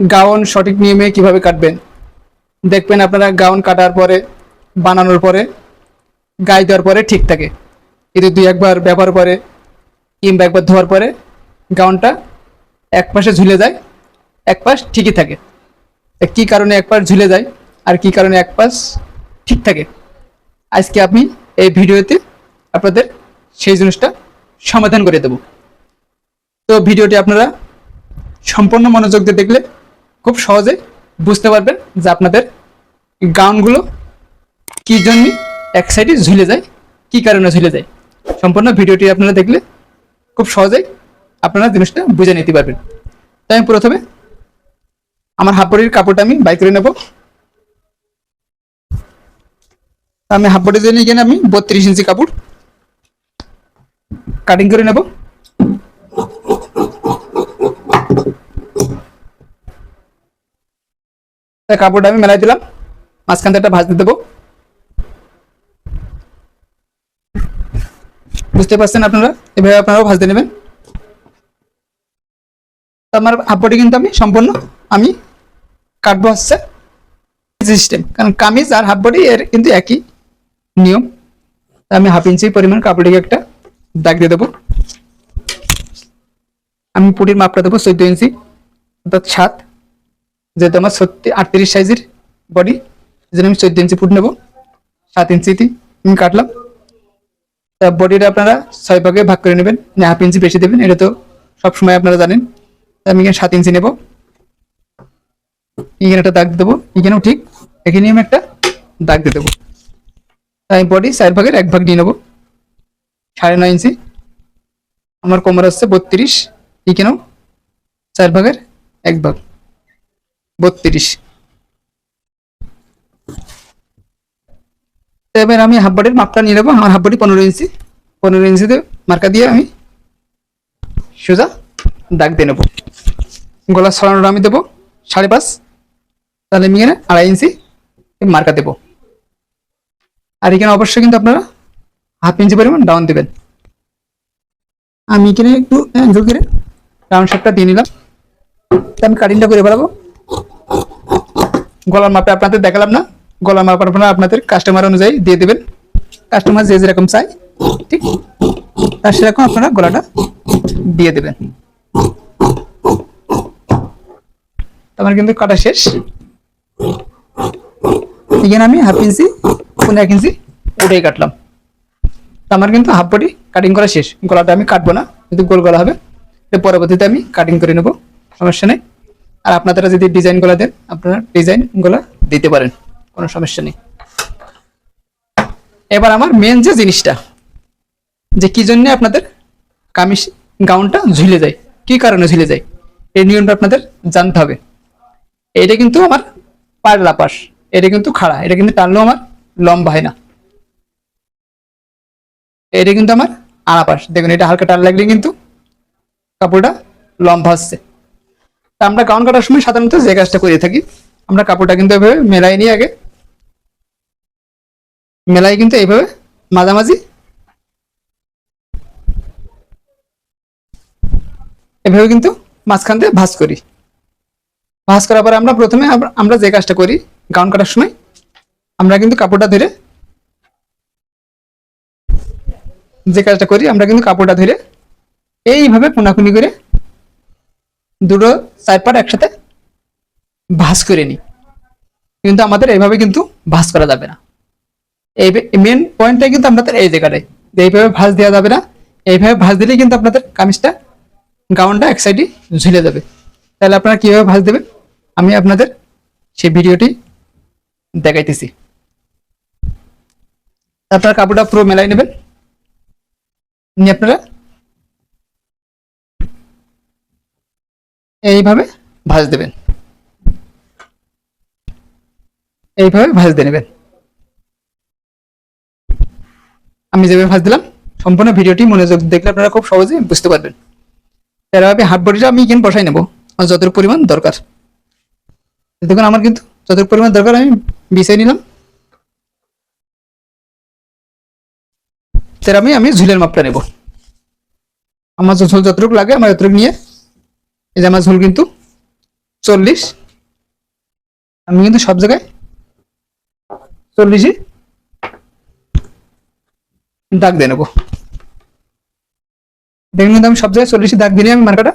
Gown সঠিক নিয়মে কীভাবে কাটবেন? দেখবেন আপনারা গাউন কাটার পরে, বানানোর পরে, গায়ে দেওয়ার পরে ঠিক থাকে। কিন্তু দুই একবার ব্যবহার করে, কিংবা একবার ধোয়ার পরে গাউনটা এক পাশে ঝুলে যায়, এক পাশ ঠিকই থাকে। কী কারণে এক পাশ ঝুলে যায় আর কী কারণে এক পাশ ঠিক থাকে? আজকে আমি এই ভিডিওতে আপনাদের সেই জিনিসটা সমাধান করে দেব। তো ভিডিওটি আপনারা সম্পূর্ণ মনোযোগ দিয়ে দেখলে খুব সহজে বুঝতে পারবেন যে আপনাদের গাউনগুলো কী জন্য এক সাইডে ঝুলে যায়, কী কারণে ঝুলে যায়। সম্পূর্ণ ভিডিওটি আপনারা দেখলে খুব সহজেই আপনারা জিনিসটা বুঝে নিতে পারবেন। তাই আমি প্রথমে আমার হাফবডির কাপড়টা আমি বাই করে নেব। আমি হাফবডির জন্য এখানে আমি বত্রিশ ইঞ্চি কাপড় কাটিং করে নেব তাই কাপড়টা আমি মেলাই দিলাম। মাঝখান থেকে একটা ভাজতে দেবো। বুঝতে পারছেন আপনারা? এভাবে আপনারাও ভাজতে নেবেন। আমার হাফবডি কিন্তু আমি সম্পূর্ণ আমি কাটবো হচ্ছে সিস্টেম কারণ কামিজ আর হাফ বডি এর কিন্তু একই নিয়ম। আমি হাফ ইঞ্চি পরিমাণ কাপড়িকে একটা দাগ দিয়ে দেবো। আমি পুটির মাপটা দেবো চোদ্দ ইঞ্চি অর্থাৎ সাত। যেহেতু আমার সত্যি আটত্রিশ সাইজের বডি জন্য আমি চোদ্দ ইঞ্চি ফুট নেব, সাত ইঞ্চিতে আমি কাটলাম। তা বডিটা আপনারা ছয় ভাগে ভাগ করে নেবেন না হাফ ইঞ্চি বেশি দেবেন, এটা তো সবসময় আপনারা জানেন। আমি এখানে সাত ইঞ্চি নেব। এখানে একটা দাগ দেবো, এখানেও ঠিক, এখানে আমি একটা দাগ দিয়ে দেবো। তাই বডি চার ভাগের এক ভাগ নিয়ে নেব। সাড়ে নয় ইঞ্চি আমার কোমর হচ্ছে বত্রিশ, এখানেও চার ভাগের এক ভাগ। বত্রিশ। এবার আমি হাফ বডির মাপটা নিয়ে নেব। আমার হাফ বডি পনেরো ইঞ্চি। পনেরো ইঞ্চিতে মার্কা দিয়ে আমি সোজা দাগ দিয়ে নেব। গলা ছড়ানোটা আমি দেবো সাড়ে পাঁচ। তাহলে আমি আড়াই ইঞ্চি মার্কা দেবো। আর এখানে অবশ্যই কিন্তু আপনারা হাফ ইঞ্চি পরিমাণ ডাউন দেবেন। আমি এখানে একটু অ্যাঙ্গেল করে রাউন্ড শেপটা দিয়ে নিলাম। আমি কাটিংটা করে বেড়াবো গলার মাপে আপনাদের দেখালাম না। গলার মাপ আপনারা আপনাদের কাস্টমার অনুযায়ী দিয়ে দেবেন। কাস্টমার যে যেরকম চাই ঠিক? তার সেরকম আপনারা গলাটা দিয়ে দেবেন। আমার কিন্তু কাটা শেষ। এখানে আমি হাফ ইঞ্চি পনেরো এক ইঞ্চি ওটাই কাটলাম। আমার কিন্তু হাফ বডি কাটিং করা শেষ। গলাটা আমি কাটবো না যদি গোল গলা হবে। পরবর্তীতে আমি কাটিং করে নেব। সমস্যা নেই। আর আপনারা যদি ডিজাইনগুলা দেন, আপনারা ডিজাইনগুলা দিতে পারেন, কোনো সমস্যা নেই। এবার আমার মেন যে জিনিসটা, যে কি জন্য আপনাদের কামিজ গাউনটা ঝুলে যায়, কি কারণে ঝুলে যায়, এই নিয়মটা আপনাদের জানতে হবে। এটা কিন্তু আমার পারলা পাশ, এটা কিন্তু খাড়া, এটা কিন্তু টানলেও আমার লম্বা হয় না। এটা কিন্তু আমার আড়া পাশ দেখুন এটা হালকা টান লাগলে কিন্তু কাপড়টা লম্বা হচ্ছে। আমরা গাউন কাটার সময় সাধারণত যে কাজটা করে থাকি, আমরা কাপড়টা কিন্তু এভাবে মেলাই নিই আগে। মেলাই কিন্তু এইভাবে মাঝামাঝি। এভাবে কিন্তু মাঝখান দিয়ে ভাঁজ করি। ভাঁজ করার পরে আমরা প্রথমে আমরা যে কাজটা করি গাউন কাটার সময়, আমরা কিন্তু কাপড়টা ধরে যে কাজটা করি, আমরা কিন্তু কাপড়টা ধরে এইভাবে কোনাকুনি করে দুটো চার পাট একসাথে ভাঁজ করে নিই। কিন্তু আমাদের এইভাবে কিন্তু ভাঁজ করা যাবে না। এই মেন পয়েন্টটাই কিন্তু আপনাদের এই জায়গাটায় এইভাবে ভাঁজ দেওয়া যাবে না। এইভাবে ভাঁজ দিলেই কিন্তু আপনাদের কামিজটা, গাউনটা এক সাইডে ঝুলে যাবে। তাহলে আপনারা কীভাবে ভাঁজ দেবেন? আমি আপনাদের সেই ভিডিওটি দেখাইতেছি। আপনারা কাপড়টা পুরো মেলাই নেবেন। নিয়ে আপনারা এইভাবে ভাঁজ দেবেন। এইভাবে ভাঁজ দিয়ে নেবেন। আমি যেভাবে ভাঁজ দিলাম, সম্পূর্ণ ভিডিওটি মনোযোগ দেখলে আপনারা খুব সহজে বুঝতে পারবেন। এভাবে হাফ বডিটা আমি এখানে বসাই নেব আমার যতটুকু পরিমাণ দরকার। দেখুন, আমার কিন্তু যতটুকু পরিমাণ দরকার, আমি বিছাই নিলাম। সেরকমই আমি ঝুলের মাপটা নেব। আমার যতটুকু লাগে, আমার যতটুকু নিয়ে এই যে আমার ঝোল কিন্তু চল্লিশ। আমি কিন্তু সব জায়গায় চল্লিশই দাগ দিয়ে নেব। দেখুন কিন্তু আমি সব জায়গায় চল্লিশে দাগ দিয়ে আমি মার্কাটা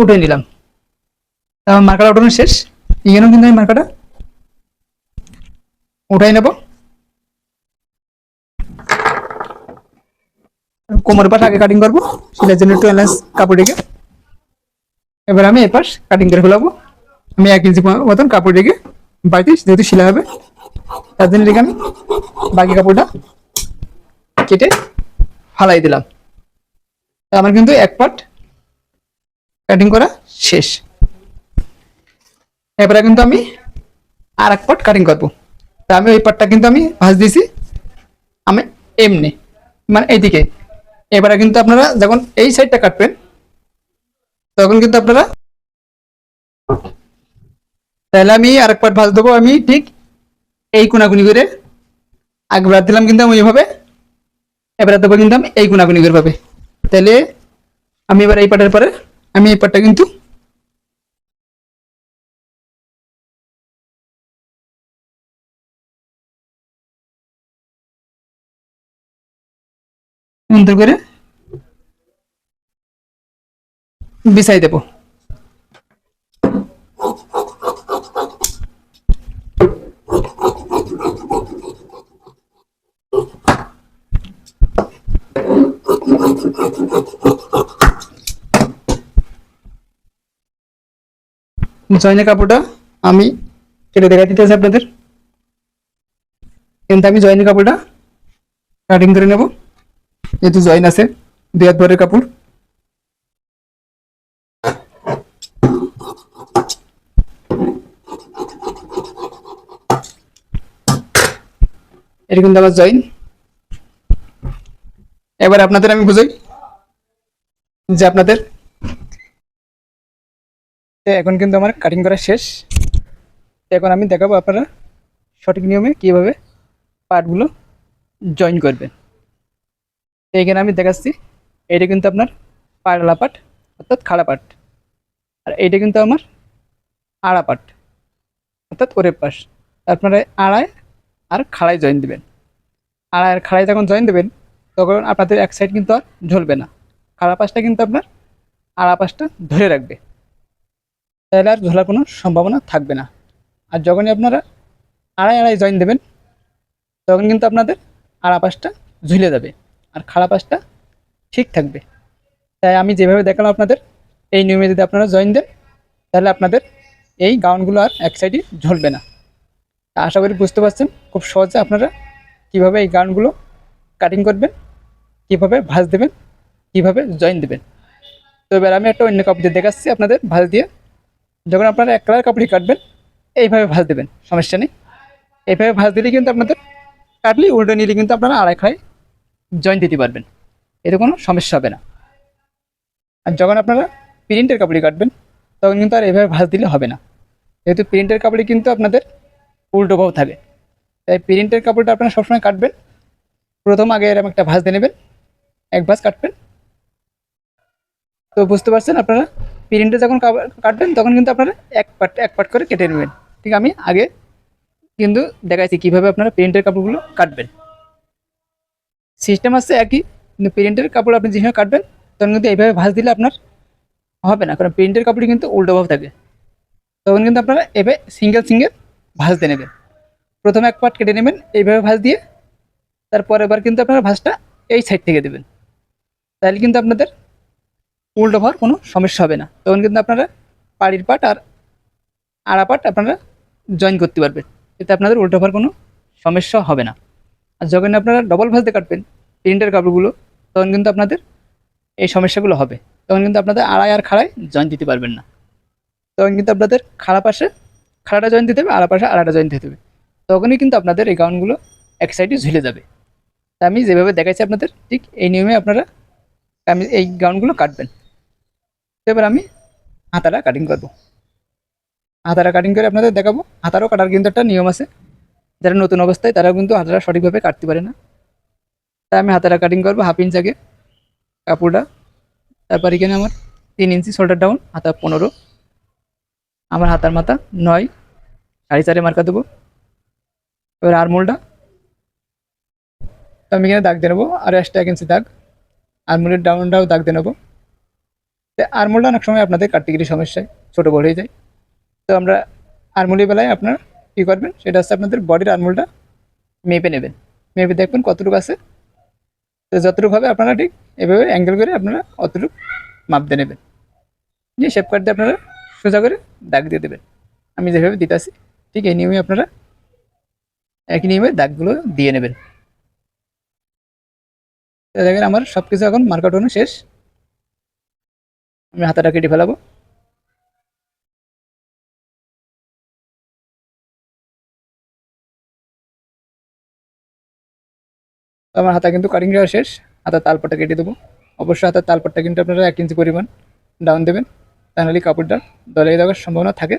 উঠে নিলাম। আমার মার্কাটা উঠানো শেষ। এখানেও কিন্তু আমি মার্কাটা উঠাই নেব। কোমর পাশ আগে কাটিং করব, সেটার জন্য একটু অ্যালায়েন্স কাপড় রেখে। এবার আমি এ পাশ কাটিং করে ফেলাবো। আমি এক ইঞ্চি মতন কাপড় রেখে বাড়িতে যেহেতু শিলা হবে, তার জন্য আমি বাকি কাপড়টা কেটে ফালাই দিলাম। আমার কিন্তু এক পার্ট কাটিং করা শেষ। এবারে কিন্তু আমি আর এক পার্ট কাটিং করব। তা আমি ওই পার্টটা কিন্তু আমি ভাজ দিয়েছি, আমি এমনি মানে এইদিকে। এবারে কিন্তু আপনারা যখন এই সাইডটা কাটবেন, তখন কিন্তু আপনারা তাহলে আমি আরেক পার্ট ভাজ দেবো। আমি ঠিক এই কোনাকুনি করে আগবার দিলাম কিন্তু আমি ওইভাবে এবারে দেবো কিন্তু আমি এই কোনাকুনি করে পাবে তাহলে আমি এবার এই পাটের পরে, আমি এই পাটটা কিন্তু সুন্দর করে বিছাই দেবো। জয়েনের কাপড়টা আমি কেটে দেখা দিতেছি আপনাদের? কিন্তু আমি জয়েনের কাপড়টা কাটিং করে নেব। যেহেতু জয়েন আছে দুই হাত ভরের কাপড়। কিন্তু আমার জয়েন। এবার আপনাদের আমি বুঝাই, যে আপনাদের। এখন কিন্তু আমার কাটিং করা শেষ। এখন আমি দেখাবো আপনারা সঠিক নিয়মে কীভাবে পার্টগুলো জয়েন করবেন। এখানে আমি দেখাচ্ছি, এটা কিন্তু আপনার পাড়লা পাট, অর্থাৎ খাড়া পাট। আর এইটা কিন্তু আমার আড়া পাট, অর্থাৎ ওরের পাশ। আপনারা আড়ায় আর খাড়ায় জয়েন দেবেন। আড়ায় আর খাড়ায় যখন জয়েন দেবেন, তখন আপনাদের এক সাইড কিন্তু আর ঝলবে না। খাড়া পাশটা কিন্তু আপনার আড়া পাশটা ধরে রাখবে। তাহলে আর ঝোলার কোনো সম্ভাবনা থাকবে না। আর যখনই আপনারা আড়াই আড়াই জয়েন দেবেন, তখন কিন্তু আপনাদের আড়া পাশটা ঝুলে যাবে। আর খারাপ পাশটা ঠিক থাকবে। তাই আমি যেভাবে দেখালাম আপনাদের, এই নিয়মে যদি আপনারা জয়েন দেন, তাহলে আপনাদের এই গাউনগুলো আর এক সাইডে ঝলবে না। আশা করি বুঝতে পারছেন খুব সহজে আপনারা কীভাবে এই গাউনগুলো কাটিং করবেন, কীভাবে ভাঁজ দেবেন, কীভাবে জয়েন দেবেন। তো এবার আমি একটা অন্য কাপড় দিয়ে দেখাচ্ছি আপনাদের ভাঁজ দিয়ে। যখন আপনারা এক কালার কাপড়ই কাটবেন, এইভাবে ভাঁজ দেবেন, সমস্যা নেই। এইভাবে ভাঁজ দিলে কিন্তু আপনাদের কাটলি উল্টো নিলে কিন্তু আপনারা আড়াই খাই জয়েন দিতে পারবেন। এতে কোনো সমস্যা হবে না। আর যখন আপনারা প্রিন্টের কাপড়ি কাটবেন, তখন কিন্তু আর এভাবে ভাঁজ দিলে হবে না। যেহেতু প্রিন্টের কাপড়ে কিন্তু আপনাদের উল্টো ভাব থাকে। তাই প্রিন্টের কাপড়টা আপনারা সবসময় কাটবেন। প্রথম আগে এরকম একটা ভাঁজ দিয়ে নেবেন। এক ভাঁজ কাটবেন। তো বুঝতে পারছেন আপনারা? প্রিন্টে যখন কাটবেন, তখন কিন্তু আপনারা এক পাট এক পাট করে কেটে নেবেন। ঠিক আমি আগে কিন্তু দেখাইছি কীভাবে আপনারা প্রিন্টের কাপড়গুলো কাটবেন। সিস্টেম আছে একই, কিন্তু প্রিন্টের কাপড় আপনি যেভাবে কাটবেন, তখন কিন্তু এইভাবে ভাঁজ দিলে আপনার হবে না, কারণ প্রিন্টের কাপড়ে কিন্তু উল্টো ভাব থাকে। তখন কিন্তু আপনারা এভাবে সিঙ্গেল সিঙ্গেল ভাঁজ দিয়ে নেবেন। প্রথমে এক পাট কেটে নেবেন, এইভাবে ভাঁজ দিয়ে তারপর এবার কিন্তু আপনারা ভাঁজটা এই সাইড থেকে দেবেন। তাহলে কিন্তু আপনাদের উল্টো হওয়ার কোনো সমস্যা হবে না। তখন কিন্তু আপনারা পাড়ির পাট আর আড়া পাট আপনারা জয়েন করতে পারবেন। এতে আপনাদের উল্টো হওয়ার কোনো সমস্যা হবে না। আর যখন আপনারা ডবল ভাজতে কাটবেন প্রিন্টের কাপড়গুলো তখন কিন্তু আপনাদের এই সমস্যাগুলো হবে। তখন কিন্তু আপনাদের আড়াই আর খাড়ায় জয়েন দিতে পারবেন না। তখন কিন্তু আপনাদের খাড়া পাশে খাড়াটা জয়েন দিতে হবে, আড়া পাশে আড়াটা জয়েন দিতে হবে। তখনই কিন্তু আপনাদের এই গাউনগুলো এক সাইডে ঝুলে যাবে। তা আমি যেভাবে দেখাচ্ছি আপনাদের, ঠিক এই নিয়মে আপনারা আমি এই গাউনগুলো কাটবেন। এবার আমি হাতাটা কাটিং করব। হাতাটা কাটিং করে আপনাদের দেখাবো। হাতারও কাটার কিন্তু একটা নিয়ম আছে। যারা নতুন অবস্থায় তারা কিন্তু হাতাটা সঠিকভাবে কাটতে পারে না। তাই আমি হাতাটা কাটিং করব হাফ ইঞ্চ আগে কাপড়টা। তারপর এখানে আমার তিন ইঞ্চি শোল্ডার ডাউন হাতা পনেরো। আমার হাতার মাথা নয়। সাড়ে চারে মার্কা দেবো। এবার আরমোলটা তো আমি এখানে দাগ দিয়ে নেব, আর এক্সট্রা এক ইঞ্চি দাগ। আরমোলের ডাউনটাও দাগ দিয়ে নেব। তো আরমোলটা অনেক সময় আপনাদের কাটতে গেলে সমস্যায়, ছোটো বড় হয়ে যায়। তো আমরা আরমোলের বেলায় আপনার কী করবেন? সেটা হচ্ছে আপনাদের বডির আরমোলটা মেপে নেবেন। মেপে দেখবেন কতটুকু আছে। তো যতটুকু হবে আপনারা ঠিক এভাবে অ্যাঙ্গেল করে আপনারা অতটুকু মাপ দিয়ে নেবেন। নিয়ে শেপ কাট দিয়ে আপনারা সোজা করে দাগ দিয়ে দেবেন। আমি যেভাবে দিতে আসি ঠিক এই নিয়মে আপনারা একই নিয়মে দাগগুলো দিয়ে নেবেন। দেখেন আমার সব কিছু এখন মার্কাট শেষ। আমি হাতাটা কেটে ফেলাবো। তো আমার হাতা কিন্তু কাটিং দেওয়া শেষ। হাতার তালপাটটা কেটে দেবো। অবশ্যই হাতার তালপাটটা কিন্তু আপনারা এক ইঞ্চি পরিমাণ ডাউন দেবেন। তাহলে কাপড়টা দলে দেওয়ার সম্ভাবনা থাকে।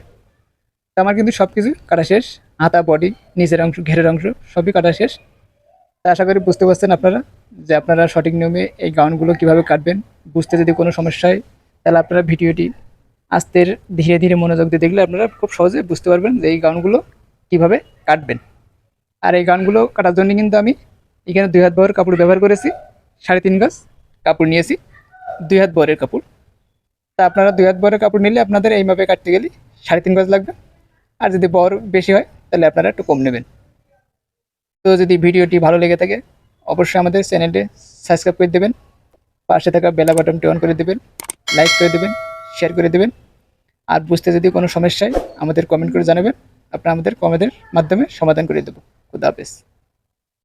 তো আমার কিন্তু সব কিছু কাটা শেষ। হাতা বডি নিচের অংশ, ঘেরের অংশ সবই কাটা শেষ। তা আশা করি বুঝতে পারছেন আপনারা যে আপনারা সঠিক নিয়মে এই গাউনগুলো কীভাবে কাটবেন। বুঝতে যদি কোনো সমস্যা হয়, তাহলে আপনারা ভিডিওটি আস্তের ধীরে ধীরে মনোযোগ দিয়ে দেখলে আপনারা খুব সহজে বুঝতে পারবেন যে এই গাউনগুলো কীভাবে কাটবেন। আর এই গাউনগুলো কাটার জন্য কিন্তু আমি এখানে দুই হাত বহরের কাপড় ব্যবহার করেছি, সাড়ে তিন গাছ কাপড় নিয়েছি, দুই হাত বহরের কাপড়। তা আপনারা দুই হাত বহরের কাপড় নিলে আপনাদের এই মাপে কাটতে গেলে সাড়ে তিন গজ লাগবে। আর যদি বহর বেশি হয়, তাহলে আপনারা একটু কম নেবেন। তো যদি ভিডিওটি ভালো লেগে থাকে, অবশ্যই আমাদের চ্যানেলটি সাবস্ক্রাইব করে দেবেন, পাশে থাকা বেলা বাটনটি অন করে দেবেন, লাইক করে দেবেন, শেয়ার করে দেবেন। আর বুঝতে যদি কোনো সমস্যায় আমাদের কমেন্ট করে জানাবেন আপনারা আমাদের কমেন্টের মাধ্যমে সমাধান করে দেবো। খুদা হাফেজ।